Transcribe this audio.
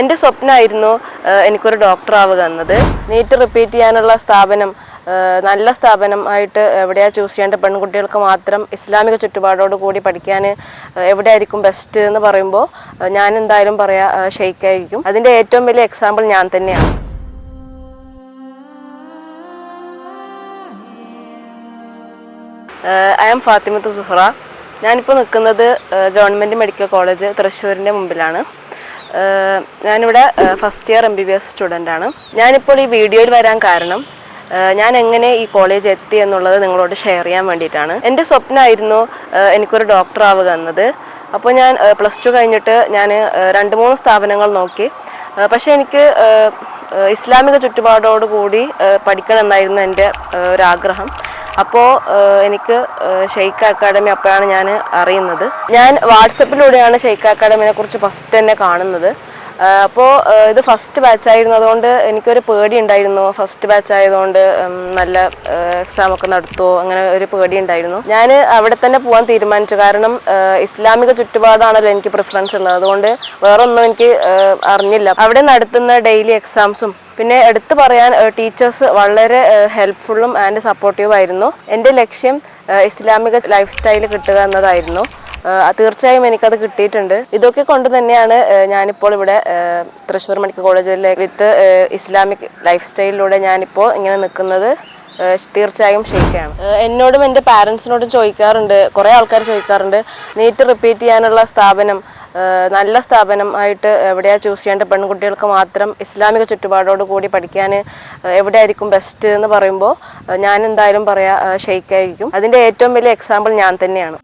എന്റെ സ്വപ്നമായിരുന്നു എനിക്കൊരു ഡോക്ടർ ആവുക എന്നത്. നീറ്റ് റിപ്പീറ്റ് ചെയ്യാനുള്ള സ്ഥാപനം നല്ല സ്ഥാപനമായിട്ട് എവിടെയാ ചൂസ് ചെയ്യേണ്ട പെൺകുട്ടികൾക്ക് മാത്രം ഇസ്ലാമിക ചുറ്റുപാടോട് കൂടി പഠിക്കാൻ എവിടെയായിരിക്കും ബെസ്റ്റ് എന്ന് പറയുമ്പോൾ ഞാൻ എന്തായാലും പറയാ ഷെയ്ക്കായിരിക്കും. അതിന്റെ ഏറ്റവും വലിയ എക്സാമ്പിൾ ഞാൻ തന്നെയാണ്. I am Fathimath Suhra. ഞാനിപ്പോൾ നിൽക്കുന്നത് ഗവൺമെന്റ് മെഡിക്കൽ കോളേജ് തൃശ്ശൂരിന്റെ മുമ്പിലാണ്. ഞാനിവിടെ first year M B B S സ്റ്റുഡന്റാണ് ഞാനിപ്പോൾ ഈ വീഡിയോയിൽ വരാൻ കാരണം ഞാൻ എങ്ങനെ ഈ കോളേജ് എത്തി എന്നുള്ളത് നിങ്ങളോട് ഷെയർ ചെയ്യാൻ വേണ്ടിയിട്ടാണ്. എന്റെ സ്വപ്നമായിരുന്നു എനിക്കൊരു ഡോക്ടർ ആവുക എന്നത്. അപ്പോൾ ഞാൻ പ്ലസ് ടു കഴിഞ്ഞിട്ട് ഞാൻ രണ്ട് മൂന്ന് സ്ഥാപനങ്ങൾ നോക്കി. പക്ഷേ എനിക്ക് ഇസ്ലാമിക ചുറ്റുപാടോടുകൂടി പഠിക്കണം എന്നായിരുന്നു എന്റെ ഒരാഗ്രഹം. അപ്പോൾ എനിക്ക് ഷെയ്ഖ് അക്കാഡമി അപ്പോഴാണ് ഞാൻ അറിയുന്നത്. ഞാൻ വാട്സപ്പിലൂടെയാണ് ഷെയ്ഖ് അക്കാഡമിനെ കുറിച്ച് ഫസ്റ്റ് തന്നെ കാണുന്നത്. അപ്പോൾ ഇത് ഫസ്റ്റ് ബാച്ച് ആയിരുന്നു. അതുകൊണ്ട് എനിക്കൊരു പേടി ഉണ്ടായിരുന്നു ഫസ്റ്റ് ബാച്ച് ആയതുകൊണ്ട് നല്ല എക്സാം ഒക്കെ നടത്തുമോ അങ്ങനെ ഒരു പേടി ഉണ്ടായിരുന്നു ഞാൻ അവിടെ തന്നെ പോകാൻ തീരുമാനിച്ചു. കാരണം ഇസ്ലാമിക ചുറ്റുപാടാണല്ലോ എനിക്ക് പ്രിഫറൻസ് ഉള്ളത്. അതുകൊണ്ട് വേറൊന്നും എനിക്ക് അറിഞ്ഞില്ല. അവിടെ നടത്തുന്ന ഡെയിലി എക്സാംസും പിന്നെ എടുത്തു പറയാൻ ടീച്ചേഴ്സ് വളരെ ഹെൽപ്ഫുള്ളും ആൻഡ് സപ്പോർട്ടീവ് ആയിരുന്നു. എന്റെ ലക്ഷ്യം ഇസ്ലാമിക ലൈഫ് സ്റ്റൈൽ കിട്ടുക എന്നതായിരുന്നു. തീർച്ചയായും എനിക്കത് കിട്ടിയിട്ടുണ്ട്. ഇതൊക്കെ കൊണ്ട് തന്നെയാണ് ഞാനിപ്പോൾ ഇവിടെ തൃശ്ശൂർ മെഡിക്കൽ കോളേജിലെ വിത്ത് ഇസ്ലാമിക് ലൈഫ് സ്റ്റൈലിലൂടെ ഞാനിപ്പോൾ ഇങ്ങനെ നിൽക്കുന്നത് തീർച്ചയായും ഷെയ്ക്കാണ് എന്നോടും എന്റെ പാരൻസിനോടും ചോദിക്കാറുണ്ട് കുറേ ആൾക്കാർ ചോദിക്കാറുണ്ട് നീറ്റ് റിപ്പീറ്റ് ചെയ്യാനുള്ള സ്ഥാപനം നല്ല സ്ഥാപനം ആയിട്ട് എവിടെയാ ചൂസ് ചെയ്യേണ്ട പെൺകുട്ടികൾക്ക് മാത്രം ഇസ്ലാമിക ചുറ്റുപാടോട് കൂടി പഠിക്കാൻ എവിടെയായിരിക്കും ബെസ്റ്റ് എന്ന് പറയുമ്പോൾ ഞാൻ എന്തായാലും പറയാം ഷെയ്ക്കായിരിക്കും അതിന്റെ ഏറ്റവും വലിയ എക്സാമ്പിൾ ഞാൻ തന്നെയാണ്.